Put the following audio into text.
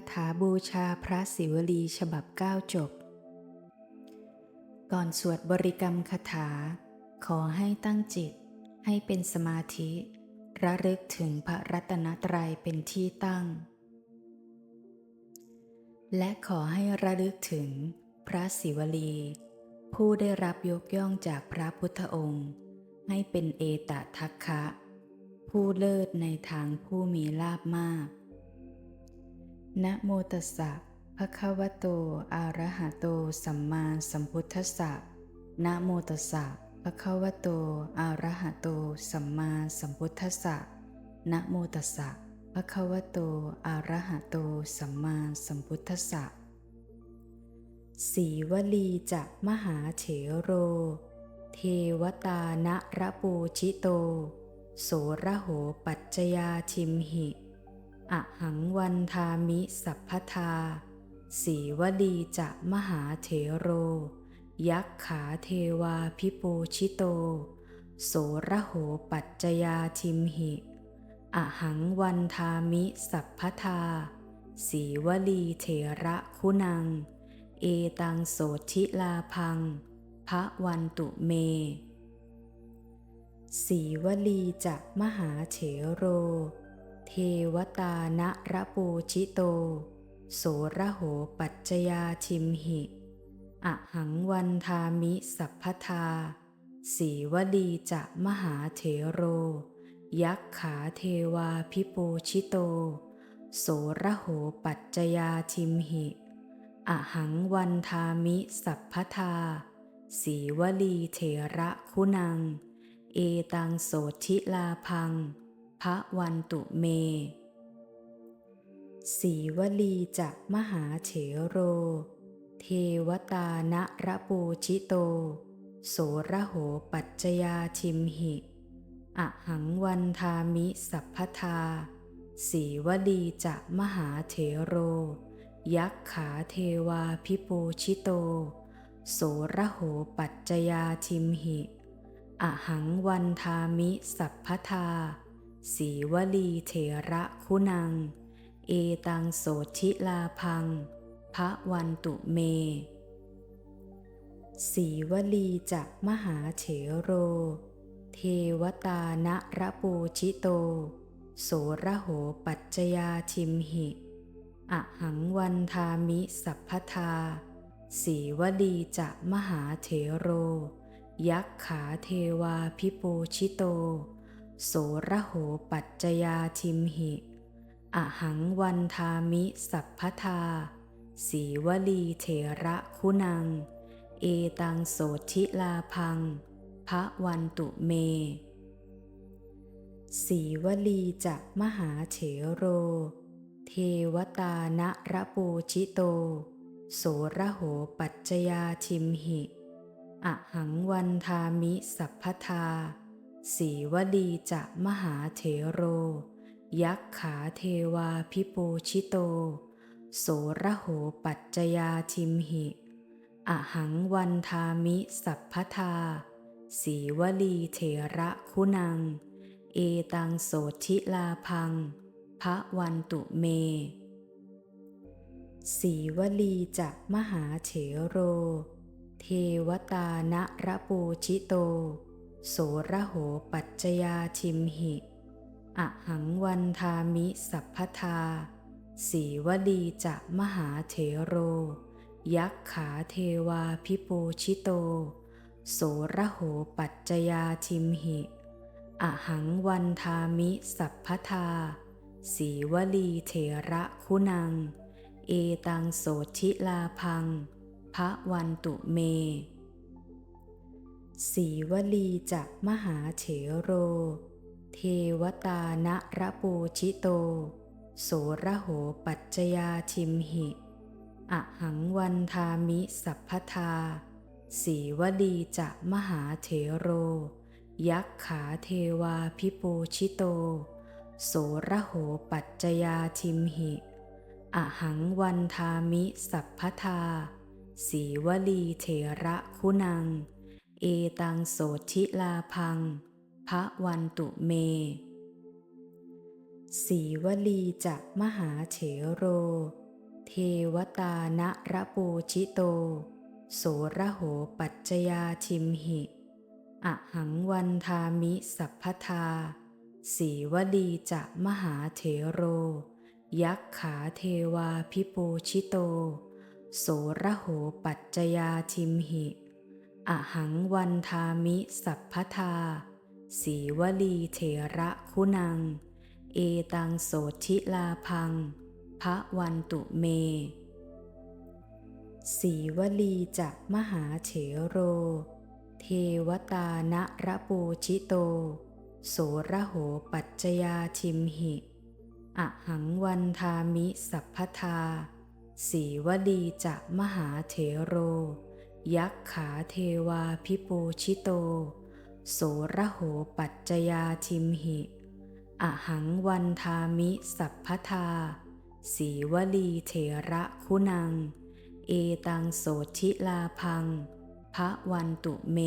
าถาบูชาพระศิวลีฉบับเก้าจบ ก่อนสวดบริกรรมคาถา ขอให้ตั้งจิต ให้เป็นสมาธิ ระลึกถึงพระรัตนตรัยเป็นที่ตั้ง และขอให้ระลึกถึงพระศิวลี ผู้ได้รับยกย่องจากพระพุทธองค์ ให้เป็นเอตทัคคะ ผู้เลิศในทางผู้มีลาบมาก นะโมตัสสะภะคะวะโต อะระหะโต สัมมาสัมพุทธัสสะนะโมตัสสะภะคะวะโต อะระหะโต สัมมาสัมพุทธัสสะนะโมตัสสะภะคะวะโต อะระหะโต สัมมาสัมพุทธัสสะสีวลีจะมหาเถโร เทวตานะระปูชิโต โสระโหปัจจยาทิมหิ อหังวันทามิสัพพทา สีวลีจะมหาเถโร ยักขาเทวาพิปูชิโต โสระโหปัจจยาทิมหิอหังวันทามิสัพพทา สีวลีเถระคุณัง เอตังโสทิลาพัง พระวันตุเม สีวลีจะมหาเถโร เทวตานะระปูชิโต โสระโหปัจจยาทิมหิอหังวันทามิสัพพทา สีวลีจะมหาเถโร ยักขาเทวาพิปูชิโต โสระโหปัจจยาทิมหิอหังวันทามิสัพพทา สีวลีเถระคุณัง เอตังโสทิลาพัง พระวันตุเม สีวลีจะมหาเถโร เทวตานะระปูชิโต โสระโหปัจจยาทิมหิอหังวันทามิสัพพทา สีวลีจะมหาเถโร ยักขาเทวาพิปูชิโต โสระโหปัจจยาทิมหิอหังวันทามิสัพพทา สีวลีเถระคุณัง เอตังโสทิลาพัง พระวันตุเม สีวลีจะมหาเถโร เทวตานะระปูชิโต โสระโหปัจจยาทิมหิ อหังวันทามิสัพพทา สีวลีจะมหาเถโร ยักขาเทวาพิปูชิโต โสระโหปัจจยาทิมหิ อหังวันทามิสัพพทา สีวลีเถระคุณัง เอตังโสทิลาพัง พระวันตุเม สีวลีจะมหาเถโร เทวตานะระปูชิโต โสระโหปัจจยาทิมหิ อหังวันทามิสัพพทา สีวลีจะมหาเถโร ยักขาเทวาพิปูชิโต โสระโหปัจจยาทิมหิ อหังวันทามิสัพพทา สีวลีเถระคุณัง เอตังโสทิลาพัง พระวันตุเม สีวลีจะมหาเถโร เทวตานะระปูชิโต โสระโหปัจจยาทิมหิอหังวันทามิสัพพทา สีวลีจะมหาเถโร ยักขาเทวาพิปูชิโต โสระโหปัจจยาทิมหิอหังวันทามิสัพพทา สีวลีเถระคุณัง เอตังโสทิลาพังพระวันตุเม สีวลีจะมหาเถโร เทวตานะระปูชิโต โสระโหปัจจยาทิมหิ อหังวันทามิสัพพทา สีวลีจะมหาเถโร ยักขาเทวาพิปูชิโต โสระโหปัจจยาทิมหิ อหังวันทามิสัพพทา สีวลีเถระคุณัง เอตังโสทิลาพังพระวันตุเม สีวลีจะมหาเถโร เทวตานะระปูชิโต โสระโหปัจจยาชิมหิอหังวันทามิสัพพทา สีวลีจะมหาเถโร ยักขาเทวาพิปูชิโต โสระโหปัจจยาชิมหิ อหังวันทามิสัพพทา สีวลีเถระคุณัง เอตังโสทิลาพัง พระวันตุเม สีวลีจากมหาเถโร เทวตานะระปูชิโต โสระโหปัจจยาชิมหิอหังวันทามิสัพพทา สีวลีจะมหาเถโร ยักขาเทวาพิปูชิโต โสระโหปัจจยาทิมหิ อหังวันทามิสัพพทา สีวลีเถระคุณัง เอตังโสธิลาพังพระวันตุเม